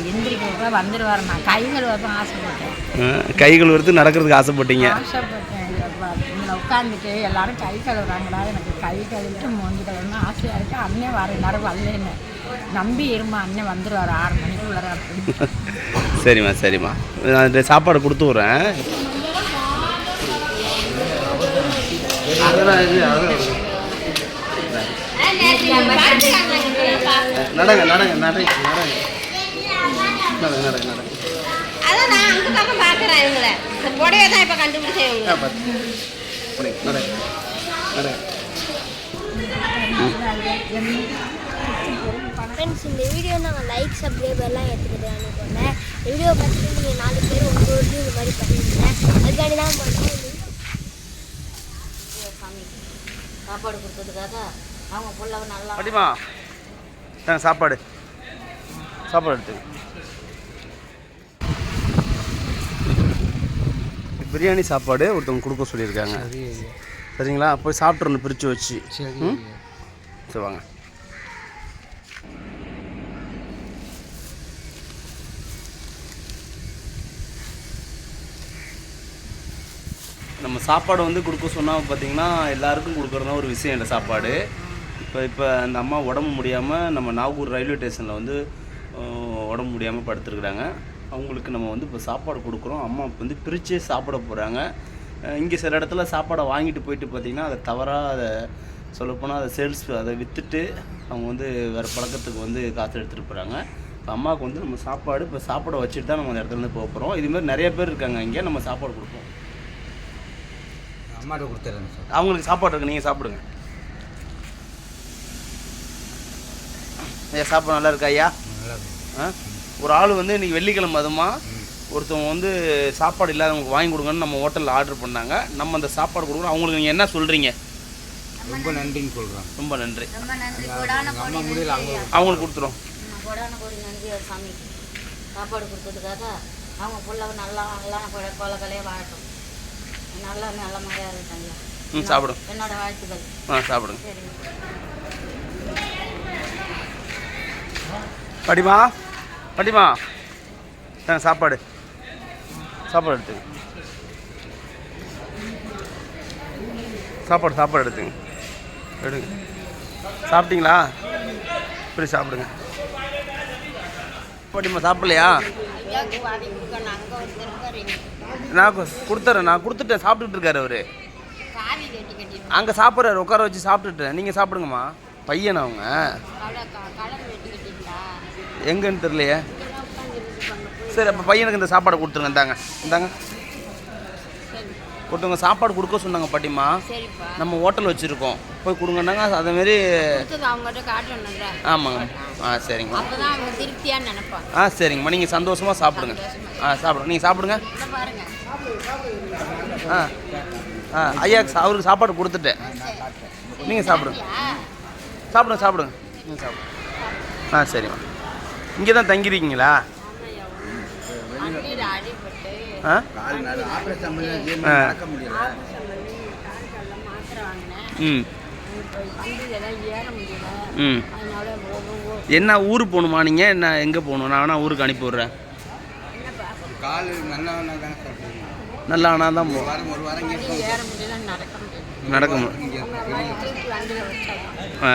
எந்திரிக்கிறப்ப வந்துடுவார் நான் கைகள் வரணும் ஆசைப்பட்டேன் கை கழுவுறதுக்கு நடக்கிறதுக்கு ஆசைப்பட்டீங்க ஆசைப்பட்டேன் உட்காந்துட்டு எல்லாரும் கை கழுவுறாங்களா எனக்கு கை கழுவிட்டு மூஞ்சி கழுவுன்னு ஆசையாக இருக்கு அண்ணன் வர நேரம் வரலன்னு நம்பி இருமா அண்ணன் வந்துடுவார் ஆறு மணிக்குள்ளார அப்படின்னு சரிம்மா சரிம்மா நான் இந்த சாப்பாடு கொடுத்து விட்றேன் நடங்க நடங்க நடங்க நடங்க நடங்க அதான் நான் அங்க பக்கம் பார்க்குறேன் இவங்களை. இந்த புடவை தான் இப்போ கண்டுபிடிச்சேன் இவங்க. ஆ, பார்த்து. புரியுது. நடங்க நடங்க ஃப்ரெண்ட்ஸ் இந்த வீடியோ நாங்கள் லைக் சப்ஸ்கிரைப் எல்லாம் எடுத்துக்கிட்டு அனுப்போங்க இந்த வீடியோ பார்த்துட்டு நீங்கள் நாலு பேர் ஊர்லேயும் இந்த மாதிரி பண்ணுவீங்க அதுக்காண்டி தான் சாப்பாடு கொடுத்ததுக்காக அவங்க புள்ளவ நல்லா சாப்பாடு. சாப்பாடு எடுத்து பிரியாணி சாப்பாடு ஒருத்தவங்க கொடுக்க சொல்லியிருக்காங்க. சரிங்களா? போய் சாப்பிட்றணும் பிரித்து வச்சு. ம்? சரி வாங்க. நம்ம சாப்பாடு வந்து கொடுக்க சொன்னால் பார்த்தீங்கன்னா எல்லாருக்கும் கொடுக்குறதா ஒரு விஷயம் இல்லை சாப்பாடு. இப்போ இப்போ அந்த அம்மா உடம்பு முடியாமல் நம்ம நாகூர் ரயில்வே ஸ்டேஷனில் வந்து உடம்பு முடியாமல் படுத்துருக்குறாங்க. அவங்களுக்கு நம்ம வந்து இப்போ சாப்பாடு கொடுக்குறோம். அம்மா இப்போ வந்து பிரித்தே சாப்பிட போகிறாங்க இங்கே சில இடத்துல சாப்பாடை வாங்கிட்டு போயிட்டு பார்த்தீங்கன்னா அதை தவறாக அதை சொல்லப்போனால் அதை சேல்ஸ் அதை விற்றுட்டு அவங்க வந்து வேறு பழக்கத்துக்கு வந்து காசு எடுத்துகிட்டு போகிறாங்க இப்போ அம்மாவுக்கு வந்து நம்ம சாப்பாடு இப்போ சாப்பாடை வச்சுட்டு தான் நம்ம அந்த இடத்துல இருந்து போக போகிறோம் இதுமாதிரி நிறைய பேர் இருக்காங்க இங்கே நம்ம சாப்பாடு கொடுப்போம். அம்மாட்ட கொடுத்துறேன் சார் அவங்களுக்கு சாப்பாடு இருக்கு நீங்கள் சாப்பிடுங்க. ஐயா சாப்பாடு நல்லா இருக்கா ஐயா? நல்லா இருக்கு. ஆ? ஒரு ஆள் வந்து இன்னைக்கு வெள்ளிக்கிழமை அதுமா ஒருத்தவங்க வந்து சாப்பாடு இல்லாதவங்களுக்கு வாங்கி கொடுங்கன்னு நம்ம ஹோட்டலில் ஆர்டர் பண்ணாங்க. நம்ம அந்த சாப்பாடு கொடுக்குறோம். அவங்களுக்கு நீங்கள் என்ன சொல்கிறீங்க ரொம்ப நன்றின்னு சொல்கிறேன் ரொம்ப நன்றி. அவங்களுக்கு. கொடுத்துரும் சாப்பாடு கொடுத்ததுக்காக அவங்க புள்ளவ நல்லா நல்லா கொலை கொலைகளையே வாழட்டும். நல்லா நல்ல மாதிரியா இருக்கட்டும் ஐயா. ம் சாப்பிடும் என்னோட வாழ்த்துக்கள். ஆ சாப்பிடுங்க. சரிங்க. பாட்டிமா பாட்டிமா தாங்க சாப்பாடு. சாப்பாடு எடுத்துங்க சாப்பாடு சாப்பாடு எடுத்துங்க எடுங்க. சாப்பிட்டீங்களா? இப்படி சாப்பிடுங்க. பாட்டிமா சாப்பிட்லையா? நான் கு- கொடுத்துறேன். நான் கொடுத்துட்டேன். சாப்பிட்டுட்டு இருக்காரு அவரு. அங்கே சாப்பிட்றாரு. உட்கார வச்சு சாப்பிட்டுட்டேன். நீங்கள் சாப்பிடுங்கம்மா. பையன் அவங்க? எங்கன்னு தெரியலையே. சரி அப்போ பையனுக்கு இந்த சாப்பாடு கொடுத்துருங்க இந்தாங்க. இந்தாங்க. ஒருத்தவங்க சாப்பாடு கொடுக்க சொன்னாங்க பாட்டிமா நம்ம ஹோட்டல் வச்சுருக்கோம். போய் கொடுங்கன்னாங்க. அவங்ககிட்ட காட்டணும்ல. ஆமாங்க. ஆ சரிங்க. ஆ சரிங்கம்மா நீங்கள் சந்தோஷமாக சாப்பிடுங்க. ஆ சாப்பிடுங்க. நீங்கள் சாப்பிடுங்க. ஆ ஆ ஐயா அவருக்கு சாப்பாடு கொடுத்துட்டேன். நீங்கள் சாப்பிடுங்க. சாப்பிடுங்க சாப்பிடுங்க. நீங்கள் சாப்பிடுங்க. ஆ சரிம்மா. இங்கே தான் தங்கியிருக்கீங்களா? ஆ? ம். ம். என்ன ஊர் போகணுமா நீங்கள் என்ன எங்கே போகணும்? நான் வேணா ஊருக்கு அனுப்பி விட்றேன். நல்லா ஆனால் தான் போ இங்கே நடக்க முடியும். இங்கே ஆ.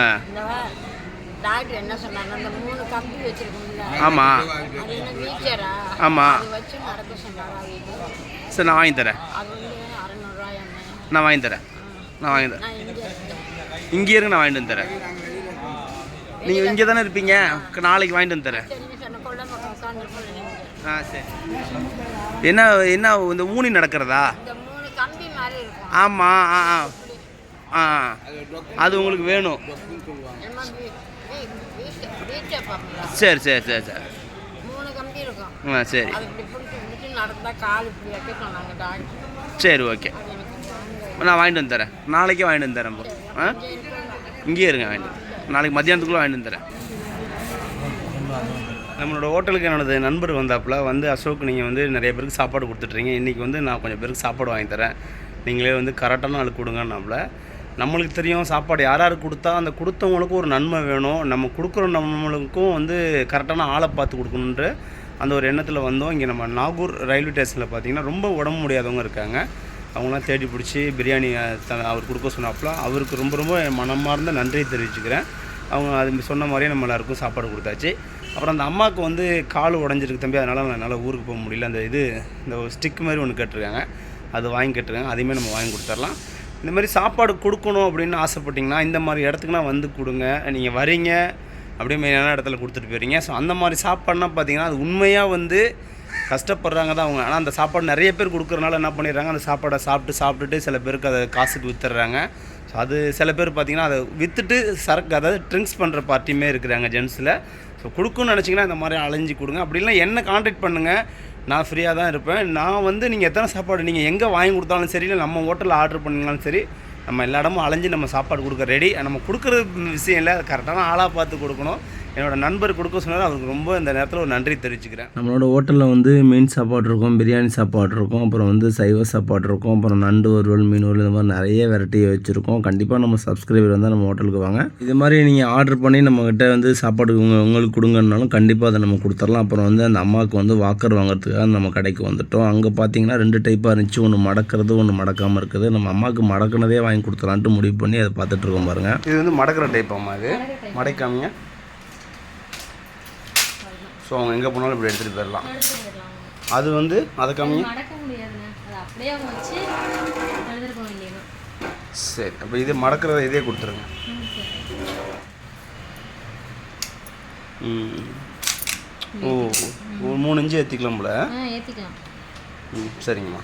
டாக்டர் என்ன சொன்னாங்க அந்த மூணு கம்பி வச்சிருக்கோம்ல ஆமாம் அது என்ன வீச்சரா? ஆமா. அது வச்சு நடக்க சொன்னாங்க அவங்க சரி நான் வாங்கி தரேன். அது வந்து அறநூறுவாய் நான் வாங்கி தரேன். நான் வாங்கி தரேன். இங்கே இருங்க நான் வாங்கிட்டு வந்து தரேன். நீங்கள் இங்கே தானே இருப்பீங்க? நாளைக்கு வாங்கிட்டு வந்து தரேன். ஆ சரி. என்ன என்ன இந்த ஊனி நடக்கிறதா? ஆமாம் ஆ ஆ. ஆ அது உங்களுக்கு வேணும். சரி சரி சரி சரி. மூணு கம்பி இருக்கும். ஆ சரி. சரி ஓகே. நான் வாங்கிட்டு வந்து தரேன். நாளைக்கே வாங்கிட்டு வந்து தரேன். ஆ? இங்கேயே இருங்க வாங்கிட்டு. நாளைக்கு மத்தியானத்துக்குள்ளே வாங்கிட்டு வந்து தரேன். நம்மளோட ஹோட்டலுக்கு என்னோட நண்பர் வந்தாப்புல வந்து அசோக் நீங்கள் வந்து நிறைய பேருக்கு சாப்பாடு கொடுத்துட்றீங்க இன்றைக்கி வந்து நான் கொஞ்சம் பேருக்கு சாப்பாடு வாங்கி தரேன். நீங்களே வந்து கரெக்டான ஆள் கொடுங்கன்னாப்புல. நம்மளுக்கு தெரியும் சாப்பாடு யார் கொடுத்தா அந்த கொடுத்தவங்களுக்கும் ஒரு நன்மை வேணும். நம்ம கொடுக்குற நம்மளுக்கும் வந்து கரெக்டான ஆளை பார்த்து கொடுக்கணுன்ற அந்த ஒரு எண்ணத்தில் வந்தோம். இங்கே நம்ம நாகூர் ரயில்வே ஸ்டேஷனில் பார்த்தீங்கன்னா ரொம்ப உடம்பு முடியாதவங்க இருக்காங்க. அவங்களாம் தேடி பிடிச்சி பிரியாணி த- அவர் கொடுக்க சொன்னாப்புல அவருக்கு ரொம்ப ரொம்ப மனமார்ந்த நன்றியை தெரிவிச்சுக்கிறேன். அவங்க அது சொன்ன மாதிரியே நம்ம எல்லாருக்கும் சாப்பாடு கொடுத்தாச்சு. அப்புறம் அந்த அம்மாவுக்கு வந்து கால் உடஞ்சிருக்கு தம்பி அதனால் என்னால் ஊருக்கு போக முடியல. அந்த இது இந்த ஸ்டிக் மாதிரி ஒன்று கேட்டிருக்காங்க. அது வாங்கி கேட்டிருக்காங்க. அதையுமே நம்ம வாங்கி கொடுத்துர்லாம். இந்த மாதிரி சாப்பாடு கொடுக்கணும் அப்படின்னு ஆசைப்பட்டிங்கன்னா இந்த மாதிரி இடத்துக்குனா வந்து கொடுங்க. நீங்கள் வரீங்க அப்படியே மெயினான இடத்துல கொடுத்துட்டு போயிடுறீங்க. ஸோ அந்த மாதிரி சாப்பாடுனா பார்த்தீங்கன்னா அது உண்மையாக வந்து கஷ்டப்படுறாங்க தான் அவங்க. ஆனால் அந்த சாப்பாடு நிறைய பேர் கொடுக்குறனால என்ன பண்ணிடுறாங்க அந்த சாப்பாடை சாப்பிட்டு சாப்பிட்டுட்டு சில பேருக்கு அதை காசுக்கு வித்துடுறாங்க. ஸோ அது சில பேர் பார்த்தீங்கன்னா அதை விற்றுட்டு சரக்கு அதாவது ட்ரிங்க்ஸ் பண்ணுற பார்ட்டியுமே இருக்கிறாங்க ஜென்ஸில் ஸோ கொடுக்குன்னு நினச்சிங்கன்னா இந்த மாதிரி அலைஞ்சு கொடுங்க. அப்படி இல்லை என்ன காண்டாக்ட் பண்ணுங்கள் நான் ஃப்ரீயாக தான் இருப்பேன். நான் வந்து நீங்கள் எத்தனை சாப்பாடு நீங்கள் எங்கே வாங்கி கொடுத்தாலும் சரி இல்லை நம்ம ஹோட்டலில் ஆர்டர் பண்ணிங்கனாலும் சரி நம்ம எல்லா இடமும் அலைஞ்சு நம்ம சாப்பாடு கொடுக்க ரெடி நம்ம கொடுக்குற விஷயம் இல்லை கரெக்டான ஆளாக பார்த்து கொடுக்கணும். என்னோட நண்பர் கொடுக்க சொன்னார். அவருக்கு ரொம்ப இந்த நேரத்தில் ஒரு நன்றி தெரிவிச்சுக்கிறேன். நம்மளோட ஹோட்டலில் வந்து மீன் சாப்பாடு இருக்கும் பிரியாணி சாப்பாடு இருக்கும் அப்புறம் வந்து சைவ சாப்பாடு இருக்கும் அப்புறம் நண்டு வறுவல் மீன் வறுவல் இந்த மாதிரி நிறைய வெரைட்டி வச்சுருக்கோம். கண்டிப்பாக நம்ம சப்ஸ்கிரைபர் வந்தால் நம்ம ஹோட்டலுக்கு வாங்க. இது மாதிரி நீங்கள் ஆர்டர் பண்ணி நம்மக்கிட்ட வந்து சாப்பாடு உங்க உங்களுக்கு கொடுங்கன்னாலும் கண்டிப்பாக அதை நம்ம கொடுத்துடலாம். அப்புறம் வந்து அந்த அம்மாவுக்கு வந்து வாக்கர் வாங்குறதுக்காக நம்ம கடைக்கு வந்துட்டோம். அங்கே பார்த்தீங்கன்னா ரெண்டு டைப்பாக இருந்துச்சு. ஒன்று மடக்கிறது ஒன்று மடக்காமல் இருக்குது. நம்ம அம்மாவுக்கு மடக்குனதே வாங்கி கொடுத்துலான்ட்டு முடிவு பண்ணி அதை பார்த்துட்டு இருக்கோம் பாருங்க. இது வந்து மடக்கிற டைப் அம்மா இது. மடைக்காமிங்க. ஸோ அவங்க எங்கே போனாலும் இப்படி எடுத்துகிட்டு போயிடலாம். அது வந்து அதை வேண்டியது சரி அப்போ இது மடக்கிறத இதே கொடுத்துருங்க. ம் ஓ ஒரு மூணு இன்ச்சு ஏற்றிக்கலாம் போல. ஏற்றிக்கலாம் ம் சரிங்கம்மா.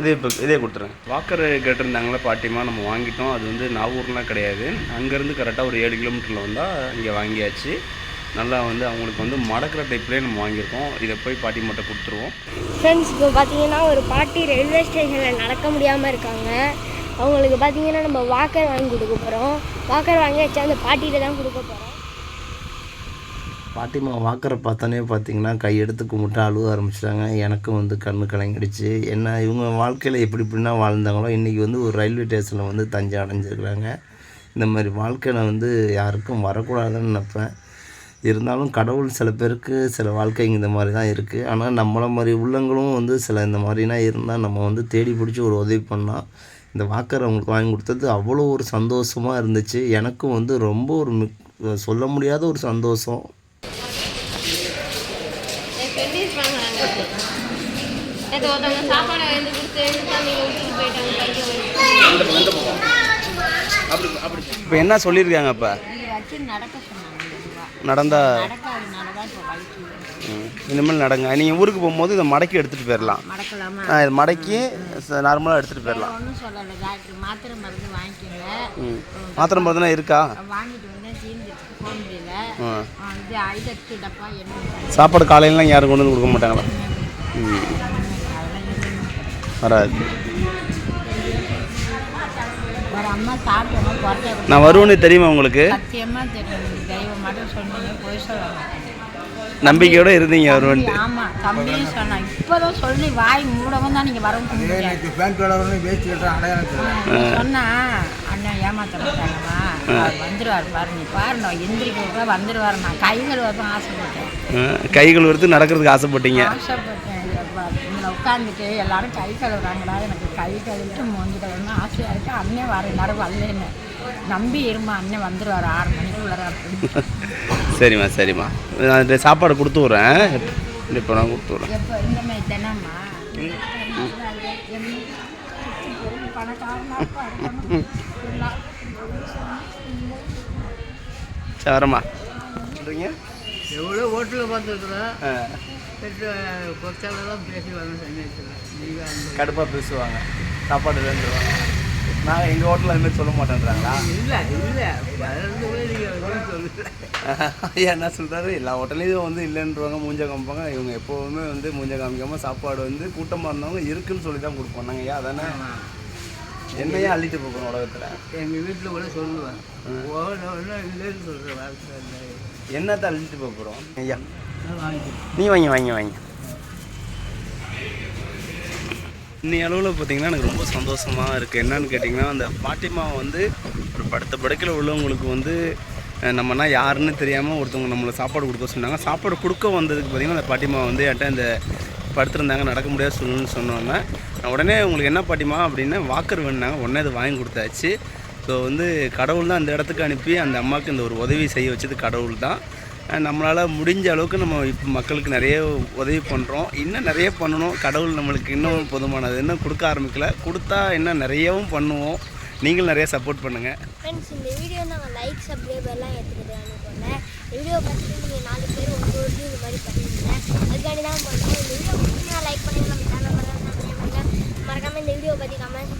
இதே இப்போ இதே கொடுத்துருங்க. வாக்கர் கேட்டிருந்தாங்களே பாட்டிமா நம்ம வாங்கிட்டோம். அது வந்து நாகூர்லாம் கிடையாது. அங்கேருந்து கரெக்டாக ஒரு ஏழு கிலோமீட்டரில் வந்தால் இங்கே வாங்கியாச்சு. நல்லா வந்து அவங்களுக்கு வந்து மடக்கிற டைப்லேயே நம்ம வாங்கியிருக்கோம். இதை போய் பாட்டி மட்டும் கொடுத்துருவோம். ஃப்ரெண்ட்ஸ் இப்போ பார்த்தீங்கன்னா ஒரு பாட்டி ரயில்வே ஸ்டேஷனில் நடக்க முடியாமல் இருக்காங்க. அவங்களுக்கு பார்த்தீங்கன்னா நம்ம வாக்கர் வாங்கி கொடுக்க போகிறோம் வாக்கர் வாங்கி வச்சா அந்த பாட்டிகிட்ட தான் கொடுக்க போகிறோம் பாட்டிமா வாக்கரை பார்த்தோன்னே பார்த்தீங்கன்னா கையெடுத்து கும்பிட்டு அழுவ ஆரம்பிச்சிட்டாங்க. எனக்கும் வந்து கண்ணு கலங்கிடுச்சு. என்ன இவங்க வாழ்க்கையில் எப்படி இப்படின்னா வாழ்ந்தாங்களோ இன்றைக்கி வந்து ஒரு ரயில்வே ஸ்டேஷனில் வந்து தஞ்சை அடைஞ்சிருக்கிறாங்க. இந்த மாதிரி வாழ்க்கையில் வந்து யாருக்கும் வரக்கூடாதுன்னு நினைப்பேன். இருந்தாலும் கடவுள் சில பேருக்கு சில வாழ்க்கைங்க இந்த மாதிரி தான் இருக்குது ஆனால் நம்மளை மாதிரி உள்ளங்களும் வந்து சில இந்த மாதிரினா இருந்தால் நம்ம வந்து தேடி பிடிச்சி ஒரு உதவி பண்ணால் இந்த வாக்கர் அவங்களுக்கு வாங்கி கொடுத்தது அவ்வளோ ஒரு சந்தோஷமாக இருந்துச்சு. எனக்கும் வந்து ரொம்ப ஒரு மிக் சொல்ல முடியாத ஒரு சந்தோஷம் எப்படி இருப்பாங்க நேற்று ஒருத்தவங்க சாப்பாடு எழுந்து கொடுத்து எழுந்து நீங்கள் விட்டுட்டு போயிட்டாங்க கையை இப்போ என்ன சொல்லியிருக்காங்க மெதுவா. நடந்தா இனிமேல் நடங்க. நீங்கள் ஊருக்கு போகும்போது இதை மடக்கி எடுத்துகிட்டு போயிடலாம். ஆ இது மடக்கி நார்மலாக எடுத்துகிட்டு போயிடலாம். மாத்திரை மருந்துனா இருக்கா? சாப்பாடு காலையிலலாம் யாரும் கொண்டு வந்து கொடுக்க மாட்டாங்களா? ம். வராது. நான் வருவேன்னு தெரியுமா உங்களுக்கு? நம்பிக்கையோட இருந்தீங்க வருவேன்ட்டு ஆமாம் தம்பியும் சொன்னான். இப்போதான் சொல்லி வாய் மூடவும் தான் அடையாளம் தெரியும் சொன்னா அண்ணன் ஏமாத்த மாட்டாங்கம்மா. வந்துருவார் பாரு நீ பாரு நான் எந்திரிக்க வந்துருவார். நான் கைகள் வரணும் ஆசைப்பட்டேன். ஆ, கை கழுவுறதுக்கு நடக்கிறதுக்கு ஆசைப்பட்டீங்க. ஆசைப்பட்டேன். இதில் உட்காந்துட்டு எல்லாரும் கை கழுவுறாங்களா? எனக்கு கை கழுவிட்டு மூஞ்சி கழுவுன்னு ஆசையாக இருக்கு. அண்ணன் வர நேரம் வரலன்னு. நம்பி இருமா அண்ணன் வந்துருவார். ஆறு மணிக்கு அப்படின்னு. சரிம்மா சரிம்மா. நான் சாப்பாடு கொடுத்து விட்றேன். இப்போ நான் கொடுத்து விட்றேன். எப்போ இந்த மாதிரி தினமா பணக்காரனா இருக்கணும் எல்லாம் சரி வரம்மா. சொல்கிறீங்க எவ்வளோ ஹோட்டலில் பெற்ற கொச்சாலெல்லாம் பேசி நீங்கள் அந்த கடுப்பாக பேசுவாங்க. சாப்பாடு இல்லைன்றுவாங்க நான் எங்கள் ஹோட்டலில் அதுமாதிரி சொல்ல மாட்டேன்றாங்களா? இல்லை இல்லை. என்ன சொல்கிறாரு எல்லா ஹோட்டல்லையும் வந்து இல்லைன்றவங்க மூஞ்ச காமிப்பாங்க. இவங்க எப்போவுமே வந்து மூஞ்ச காமிக்காமல் சாப்பாடு வந்து கூட்டமாக இருந்தவங்க இருக்குன்னு சொல்லி தான் கொடுப்போம். நாங்கள் ஐயா அதானே? என்னையா அள்ளிட்டு போகிறோம் உலகத்தில். எங்கள் வீட்டில் கூட சொல்லுவேன். இல்லைன்னு சொல்கிற வார்த்தை என்னத்தை அள்ளிட்டு போகிறோம் ஐயா. நீ வாங்கி வாங்கி வாங்கி. இன்னி அளவில் பார்த்தீங்கன்னா எனக்கு ரொம்ப சந்தோஷமாக இருக்குது என்னன்னு கேட்டிங்கன்னா அந்த பாட்டிமா வந்து ஒரு படுத்த படுக்கையில் உள்ளவங்களுக்கு வந்து நம்மனா யாருன்னு தெரியாமல் ஒருத்தவங்க நம்மளை சாப்பாடு கொடுக்க சொன்னாங்க. சாப்பாடு கொடுக்க வந்ததுக்கு பார்த்திங்கன்னா அந்த பாட்டிமா வந்து என்கிட்ட இந்த படுத்திருந்தாங்க நடக்க முடியாத சொல்லணும்னு சொன்னோன்னே உடனே உங்களுக்கு என்ன பாட்டிமா அப்படின்னா வாக்கர் வேணுனாங்க உடனே அது வாங்கி கொடுத்தாச்சு. ஸோ வந்து கடவுள் தான் அந்த இடத்துக்கு அனுப்பி அந்த அம்மாவுக்கு இந்த ஒரு உதவி செய்ய வச்சது கடவுள் தான். நம்மளால் முடிஞ்ச அளவுக்கு நம்ம இப்போ மக்களுக்கு நிறைய உதவி பண்ணுறோம் இன்னும் நிறைய பண்ணணும். கடவுள் நம்மளுக்கு இன்னும் போதுமானது. இன்னும் கொடுக்க ஆரம்பிக்கல. கொடுத்தா இன்னும் நிறையவும் பண்ணுவோம். நீங்களும் நிறைய சப்போர்ட் பண்ணுங்கள் ஃப்ரெண்ட்ஸ் இந்த வீடியோ நாங்கள் லைக் சப்ஸ்கிரைப் எல்லாம் எடுத்துக்கிட்டு அனுப்பல வீடியோ பார்த்துட்டு நீங்கள் நாலு பேர் ஒன்று ஒரு இந்த மாதிரி பண்ணுவீங்க அதுக்காண்டி தான் பண்ணுறோம் இந்த வீடியோ பிடிச்சிங்கன்னா லைக் பண்ணுங்கள் நம்ம சேனல் மறக்காம மறக்காமல் இந்த வீடியோ பற்றி கமெண்ட்